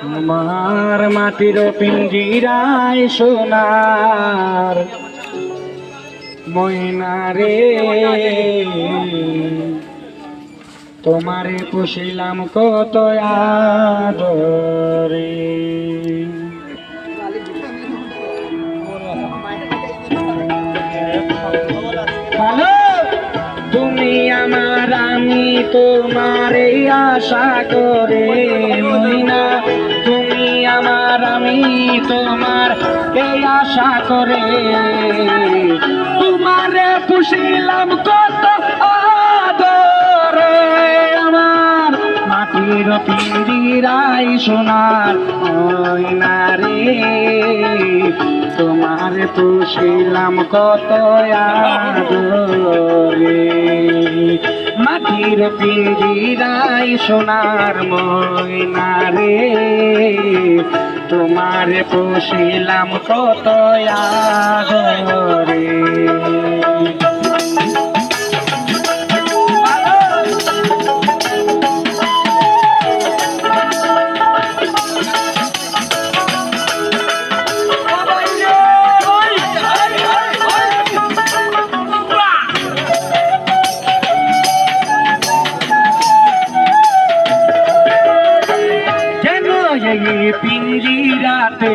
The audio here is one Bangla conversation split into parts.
আমার মাটির পিঞ্জিরায় সোনার ময়না রে। তোমারে পুষিলাম কত আদরে। আমার আমি তোমার এই আশা করে মইনা তুমি আমার, আমি তোমার এই আশা করে। তোমারে পুষিলাম কত আমার মাটির পিঞ্জিরাই সোনার তোমার পুষিলাম কত আদরে। মাটির পিঞ্জিরাই সোনার ময়না রে তোমার পুষিলাম কত আদরে। পিঞ্জিরাতে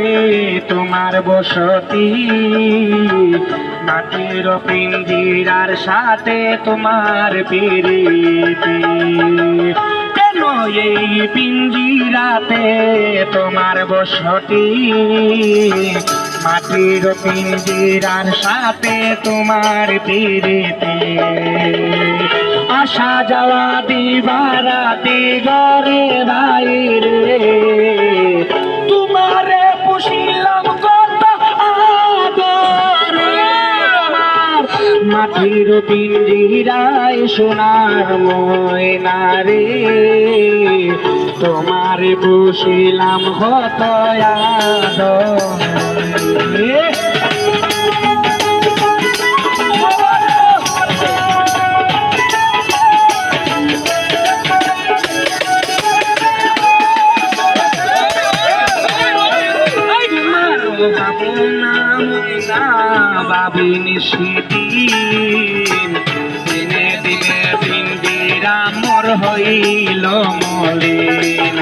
তোমার বসতি। মাটির পিঞ্জিরার সাথে তোমার পিরিতি। কেন এই পিঞ্জিরাতে তোমার বসতি? মাটির পিঞ্জিরার সাথে তোমার পিরিতি। আসা যাওয়া দিবারাতি ঘরে বাইরে মাটির পিঞ্জিরায় সোনার ময়না রে তোমারে আদরে তোমার বাবু নাম না বাবিনী স্মৃতিন দিনে দিনে পিন্দিরা মোর হইল মলিন।